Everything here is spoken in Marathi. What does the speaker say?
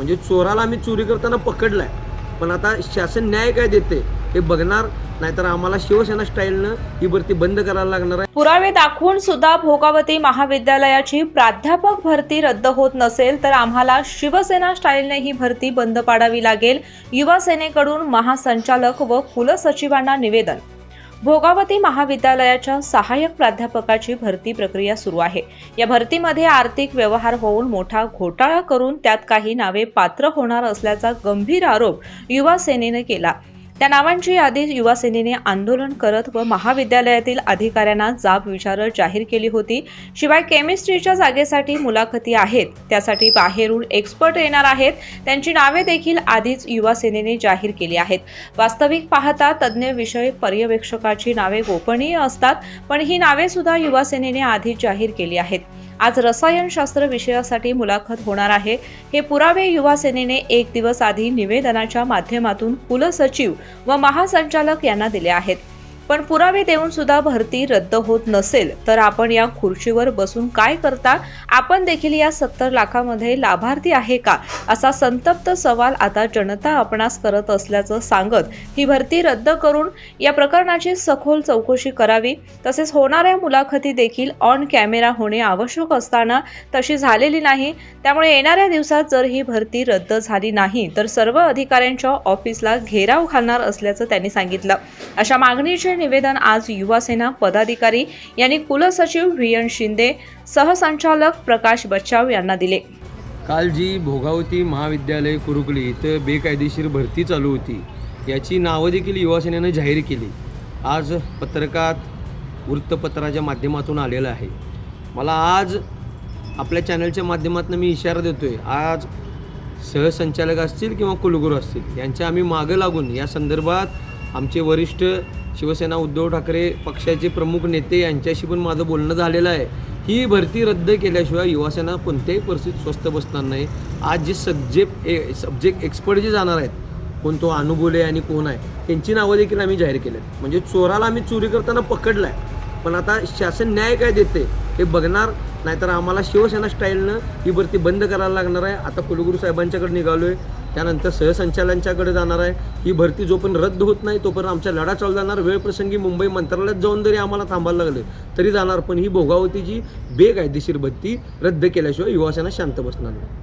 म्हणजे चोराला आम्ही चोरी करताना पकडलाय. पण आता शासन न्याय काय देते हे बघणार नाहीतर आम्हाला शिवसेना स्टाईलनं ही भरती बंद करायला लागणार आहे. पुरावे दाखवून सुद्धा भोगावती महाविद्यालयाची प्राध्यापक भरती रद्द होत नसेल तर आम्हाला शिवसेना स्टाईलने ही भरती बंद पाडावी लागेल. युवा सेनेकडून महासंचालक व कुलसचिवांना निवेदन. भोगावती महाविद्यालयाच्या सहाय्यक प्राध्यापकाची भरती प्रक्रिया सुरू आहे. या भरतीमध्ये आर्थिक व्यवहार होऊन मोठा घोटाळा करून त्यात काही नावे पात्र होणार असल्याचा गंभीर आरोप युवा सेनेने केला. त्या नावांची यादी युवासेनेने आंदोलन करत व महाविद्यालयातील अधिकाऱ्यांना जाब विचारत जाहीर केली होती. शिवाय केमिस्ट्रीच्या जागेसाठी मुलाखती आहेत. त्यासाठी बाहेरून एक्सपर्ट येणार आहेत. त्यांची नावे देखील आधीच युवासेनेने जाहीर केली आहेत. वास्तविक पाहता तज्ज्ञ विषय पर्यवेक्षकाची नावे गोपनीय असतात पण ही नावे सुद्धा युवासेनेने आधीच जाहीर केली आहेत. आज रसायनशास्त्र विषयासाठी मुलाखत होणार आहे. हे पुरावे युवा सेनेने एक दिवस आधी निवेदनाच्या माध्यमातून कुलसचिव व महासंचालक यांना दिले आहेत. पण पुरावे देऊन सुद्धा भरती रद्द होत नसेल तर आपण या खुर्चीवर बसून काय करता? आपण देखील या सत्तर लाखामध्ये लाभार्थी आहे का? असा संतप्त सवाल आता जनता आपणास करत असल्याचं सांगत ही भरती रद्द करून या प्रकरणाची सखोल चौकशी करावी. तसेच होणाऱ्या मुलाखती देखील ऑन कॅमेरा होणे आवश्यक असताना तशी झालेली नाही. त्यामुळे येणाऱ्या दिवसात जर ही भरती रद्द झाली नाही तर सर्व अधिकाऱ्यांच्या ऑफिसला घेराव घालणार असल्याचं त्यांनी सांगितलं. अशा मागणीचे निवेदन आज युवासेना पदाधिकारी यांनी कुलसचिव व्ही एन शिंदे सहसंचालक प्रकाश बच्चाव यांना दिले. काल जी भोगावती महाविद्यालय कुरुकली इथं बेकायदेशीर भरती चालू होती. याची नावं देखील युवासेनेनं जाहीर केली. आज पत्रकात वृत्तपत्राच्या माध्यमातून आलेलं आहे. मला आज आपल्या चॅनलच्या माध्यमातून मी इशारा देतो आहे आज सहसंचालक असतील किंवा कुलगुरू असतील यांच्या आम्ही मागं लागून या संदर्भात आमचे वरिष्ठ शिवसेना उद्धव ठाकरे पक्षाचे प्रमुख नेते यांच्याशी पण माझं बोलणं झालेलं आहे. ही भरती रद्द केल्याशिवाय युवासेना कोणत्याही परिस्थितीत स्वस्त बसणार नाही. आज जे सब्जेक्ट ए सब्जेक्ट एक्सपर्ट जे जाणार आहेत कोण तो अनुभवले आणि कोण आहे त्यांची नावं देखील आम्ही जाहीर केलेत. म्हणजे चोराला आम्ही चोरी करताना पकडलाय. पण आता शासन न्याय काय देते हे बघणार नाहीतर आम्हाला शिवसेना स्टाईलनं ही भरती बंद करायला लागणार आहे. आता कुलगुरू साहेबांच्याकडे निघालो आहे त्यानंतर सहसंचालकांच्याकडे जाणार आहे. ही भरती जोपर्यंत रद्द होत नाही तोपर्यंत आमच्या लढा चालू जाणार. वेळप्रसंगी मुंबई मंत्रालयात जाऊन जरी आम्हाला थांबायला लागले तरी जाणार. पण ही भोगावतीची बेकायदेशीर भरती रद्द केल्याशिवाय युवासेना शांत बसणार नाही.